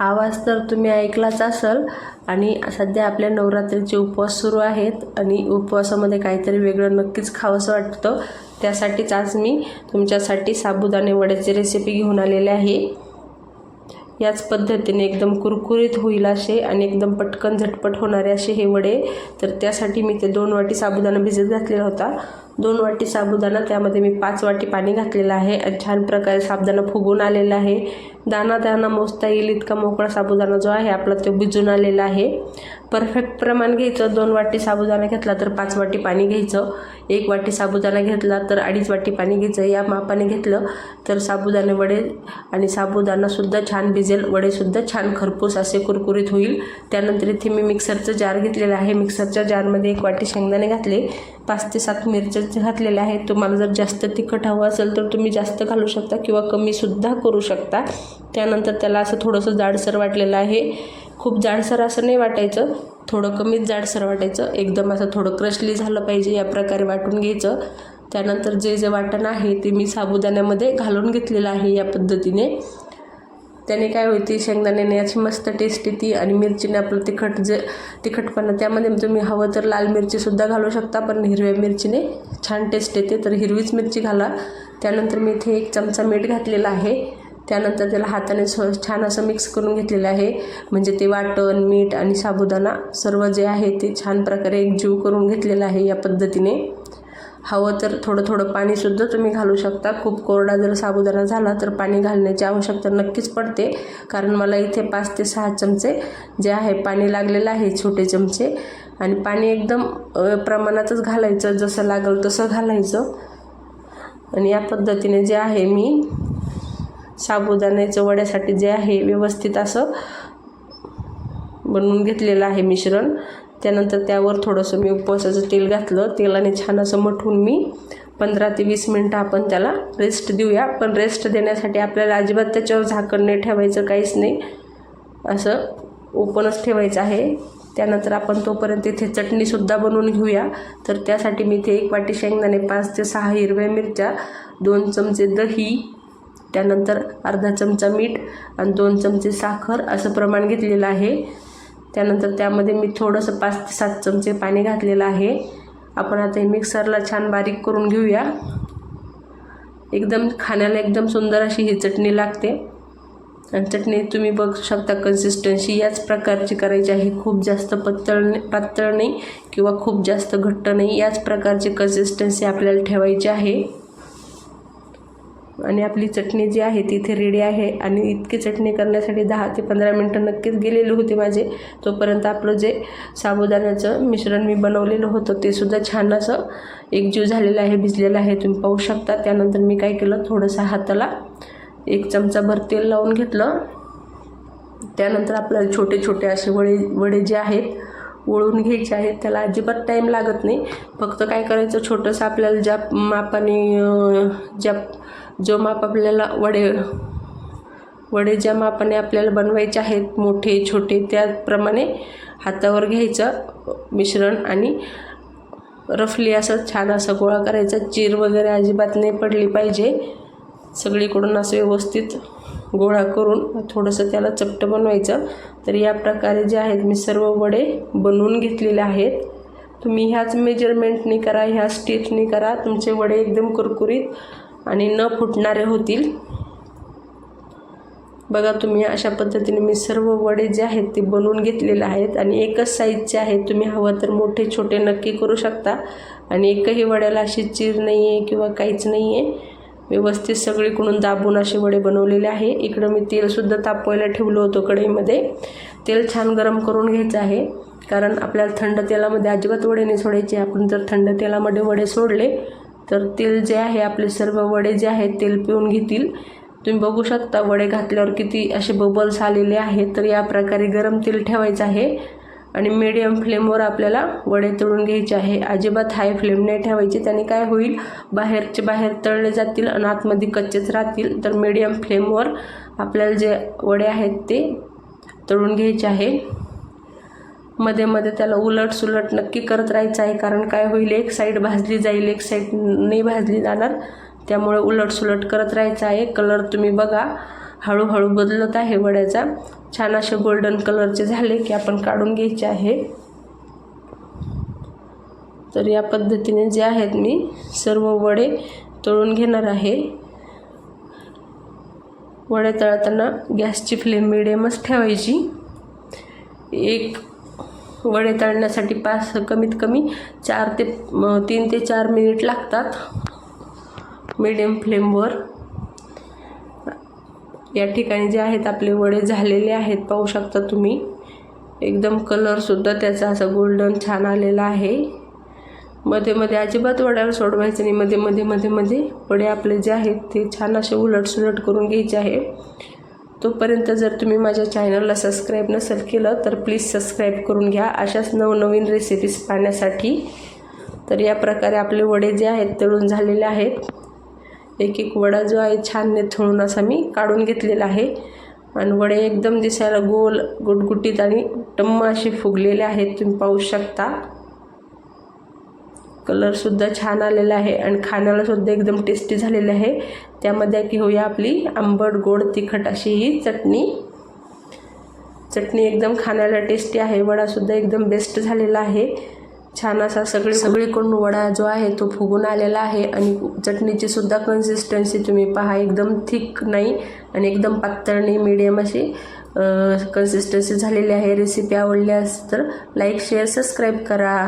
आवाज तर तुम्ही ऐकलाच असाल. आणि सध्या आपल्या नवरात्रीचे उपवास सुरू आहेत. आणि उपवासामध्ये काहीतरी वेगळं नक्कीच खावंसं वाटतं. त्यासाठीच आज मी तुमच्यासाठी साबुदाणे वड्याची रेसिपी घेऊन आलेले आहे. याच पद्धतीने एकदम कुरकुरीत होईल असे आणि एकदम पटकन झटपट होणारे असे हे वडे. तर त्यासाठी मी ते दोन वाटी साबुदाणा भिजत घातलेला होता. दोन वाटी साबुदाणा त्यामध्ये मी पाच वाटी पाणी घातलेलं आहे. आणि छान प्रकारे साबुदाणा फुगून आलेला आहे. दाना दाना मोजता येईल इतका मोकळा साबुदाणा जो आहे आपला तो भिजून आलेला आहे. परफेक्ट प्रमाण घ्यायचं. दोन वाटी साबुदाणा घेतला तर पाच वाटी पाणी घ्यायचं. एक वाटी साबुदाणा घेतला तर अडीच वाटी पाणी घ्यायचं. या मापाने घेतलं तर साबुदाणे वडे आणि साबुदाणासुद्धा छान भिजेल. वडेसुद्धा छान खरपूस असे कुरकुरीत होईल. त्यानंतर इथे मी मिक्सरचं जार घेतलेलं आहे. मिक्सरच्या जारमध्ये एक वाटी शेंगदाणे घातले. पाच ते सात मिरच्या घातलेल्या आहेत. तुम्हाला जर जास्त तिखट हवं असेल तर तुम्ही जास्त घालू शकता किंवा कमीसुद्धा करू शकता. त्यानंतर त्याला असं थोडंसं जाडसर वाटलेलं आहे. खूप जाडसर असं नाही वाटायचं. थोडं कमीच जाडसर वाटायचं. एकदम असं थोडं क्रशली झालं पाहिजे या प्रकारे वाटून घ्यायचं. त्यानंतर जे जे वाटण आहे ते मी साबुदाण्यामध्ये घालून घेतलेलं आहे या पद्धतीने. त्याने काय होती शेंगदाण्याने याची मस्त टेस्ट येते आणि मिरचीने आपलं तिखट जे तिखटपणा त्यामध्ये तुम्ही हवं तर लाल मिरचीसुद्धा घालू शकता पण हिरव्या मिरचीने छान टेस्ट येते. तर हिरवीच मिरची घाला. त्यानंतर मी इथे एक चमचा मीठ घातलेला आहे. त्यानंतर त्याला हाताने स छान असं मिक्स करून घेतलेलं आहे. म्हणजे ते वाटण मीठ आणि साबुदाणा सर्व जे आहे ते छान प्रकारे एकजीव करून घेतलेलं आहे या पद्धतीने. हवं तर थोडं थोडं पाणीसुद्धा तुम्ही घालू शकता. खूप कोरडा जर साबुदाणा झाला तर पाणी घालण्याची आवश्यकता नक्कीच पडते. कारण मला इथे पाच ते सहा चमचे जे आहे पाणी लागलेलं आहे छोटे चमचे. आणि पाणी एकदम प्रमाणातच घालायचं जसं लागेल तसं घालायचं. आणि या पद्धतीने जे आहे मी साबुदाण्याचं वड्यासाठी जे आहे व्यवस्थित असं बनवून घेतलेलं आहे मिश्रण. त्यानंतर त्यावर थोडंसं मी उपवासाचं तेल घातलं. तेलाने छान असं मठून मी पंधरा ते वीस मिनटं आपण त्याला रेस्ट देऊया. पण रेस्ट देण्यासाठी आपल्याला अजिबात त्याच्यावर झाकण नाही ठेवायचं काहीच नाही. असं ओपनच ठेवायचं आहे. त्यानंतर आपण तोपर्यंत इथे चटणीसुद्धा बनवून घेऊया. तर त्यासाठी मी इथे एक वाटी शेंगदाणे पाच ते सहा हिरव्या मिरच्या दोन चमचे दही त्यानंतर अर्धा चमचा मीठ आणि दोन चमचे साखर असं प्रमाण घेतलेलं आहे. त्यानंतर त्यामध्ये मी थोडंसं पाच ते सात चमचे पाणी घातलेलं आहे. आपण आता हे मिक्सरला छान बारीक करून घेऊया. एकदम खाण्याला एकदम सुंदर अशी ही चटणी लागते. आणि चटणी तुम्ही बघू शकता कन्सिस्टन्सी याच प्रकारची करायची आहे. खूप जास्त पातळ पातळ नाही किंवा खूप जास्त घट्ट नाही. याच प्रकारची कन्सिस्टन्सी आपल्याला ठेवायची आहे. आणि आपली चटणी जी आहे ती इथे रेडी आहे. आणि इतकी चटणी करण्यासाठी दहा ते पंधरा मिनटं नक्कीच गेलेले होते माझे. तोपर्यंत आपलं जे साबुदाण्याचं मिश्रण मी बनवलेलं होतं ते सुद्धा छान असं एकजीव झालेलं आहे भिजलेलं आहे. तुम्ही पाहू शकता. त्यानंतर मी काय केलं थोडंसं हाताला एक चमचाभर तेल लावून घेतलं. त्यानंतर आपल्याला छोटे छोटे असे वडे वडे जे आहेत वळून घ्यायचे आहेत. त्याला अजिबात टाईम लागत नाही. फक्त काय करायचं छोटंसं आपल्याला ज्या मापाने ज्या जो माप आपल्याला वडे वडे ज्या मापाने आपल्याला बनवायचे आहेत मोठे छोटे त्याप्रमाणे हातावर घ्यायचं मिश्रण आणि रफली असं छान असं गोळा करायचा. चीर वगैरे अजिबात नाही पडली पाहिजे. सगळीकडून असं व्यवस्थित गोळा करून थोडंसं त्याला चपट बनवायचं. तर या प्रकारे जे आहेत मी सर्व वडे बनवून घेतलेले आहेत. तुम्ही ह्याच मेजरमेंटनी करा ह्या स्टेपनी करा. तुमचे वडे एकदम कुरकुरीत आणि न फुटणारे होतील. बघा तुम्ही अशा पद्धतीने मी सर्व वडे जे आहेत ते बनवून घेतलेले आहेत आणि एकच साईजचे आहेत. तुम्ही हवं तर मोठे छोटे नक्की करू शकता. आणि एकही वड्याला अशी चीर नाही आहे किंवा काहीच नाही आहे व्यवस्थित सगळीकडून दाबून असे वडे बनवलेले आहे. इकडं मी तेलसुद्धा तापवायला ठेवलं होतं कढईमध्ये. तेल छान गरम करून घ्यायचं आहे. कारण आपल्याला थंड तेलामध्ये अजिबात वडे नाही सोडायचे. आपण जर थंड तेलामध्ये वडे सोडले तर तेल जे आहे आपले सर्व वडे जे आहेत तेल पिऊन घेतील. तुम्ही बघू शकता वडे घातल्यावर किती असे बबल्स आलेले आहेत. तर या प्रकारे गरम तेल ठेवायचं आहे. आणि मीडियम फ्लेमवर आपल्याला वडे तळून घ्यायचे आहे. अजिबात हाय फ्लेम नाही ठेवायचे. त्याने काय होईल? बाहेरचे बाहेर तळले जातील आणि आतमध्ये कच्चेच राहतील. तर मीडियम फ्लेमवर आपल्याला जे वडे आहेत ते तळून घ्यायचे आहे. मध्ये मध्ये त्याला उलट सुलट नक्की करत राहायचं आहे कारण काय होईल एक साईड भाजली जाईल एक साईड नाही भाजली जाणार. त्यामुळे उलट सुलट करत राहायचं आहे. कलर तुम्ही बघा. हळूहळू बदलत आहे वड्याचा. छान असे गोल्डन कलरचे झाले की आपण काढून घ्यायचे आहे. तर या पद्धतीने जे आहेत मी सर्व वडे तळून घेणार आहे. वडे तळताना गॅसची फ्लेम मिडियमच ठेवायची. एक वडे तळण्यासाठी पाच कमीत कमी चार ते तीन ते चार मिनिट लागतात. मिडियम फ्लेमवर या ठिकाणी जे आहेत आपले वडे झालेले आहेत पाहू शकता तुम्ही. एकदम कलरसुद्धा त्याचा असा गोल्डन छान आलेला आहे. मध्ये मध्ये अजिबात वड्यावर सोडवायचं नाही. मध्ये मध्ये मध्ये मध्ये वडे आपले जे आहेत ते छान असे उलटसुलट करून घ्यायचे आहे. तोपर्यंत जर तुम्ही माझ्या चॅनलला सबस्क्राईब नसेल केलं तर प्लीज सबस्क्राईब करून घ्या. अशाच नवनवीन रेसिपीज पाहण्यासाठी. तर या प्रकारे आपले वडे जे आहेत तळून झालेले आहेत. एक एक वडा जो आहे छान थळून असा मी काढून घेतलेला आहे. आणि वडे एकदम दिसायला गोल गुटगुटीत आणि टम्म असे फुगलेले आहेत. तुम्ही पाहू शकता. कलरसुद्धा छान आलेला आहे आणि खाण्यालासुद्धा एकदम टेस्टी झालेलं आहे. त्यामध्ये घेऊया आपली आंबट गोड तिखट अशी ही चटणी. चटणी एकदम खाण्याला टेस्टी आहे. वडासुद्धा एकदम बेस्ट झालेला आहे. छान असा सगळी सगळीकडून वडा जो आहे तो फुगून आलेला आहे आणि चटणीची सुद्धा कन्सिस्टन्सी तुम्ही पहा एकदम थिक नाही आणि एकदम पातळ नाही मीडियम अशी कन्सिस्टन्सी झालेली आहे. रेसिपी आवडली असेल तर लाईक शेअर सबस्क्राईब करा.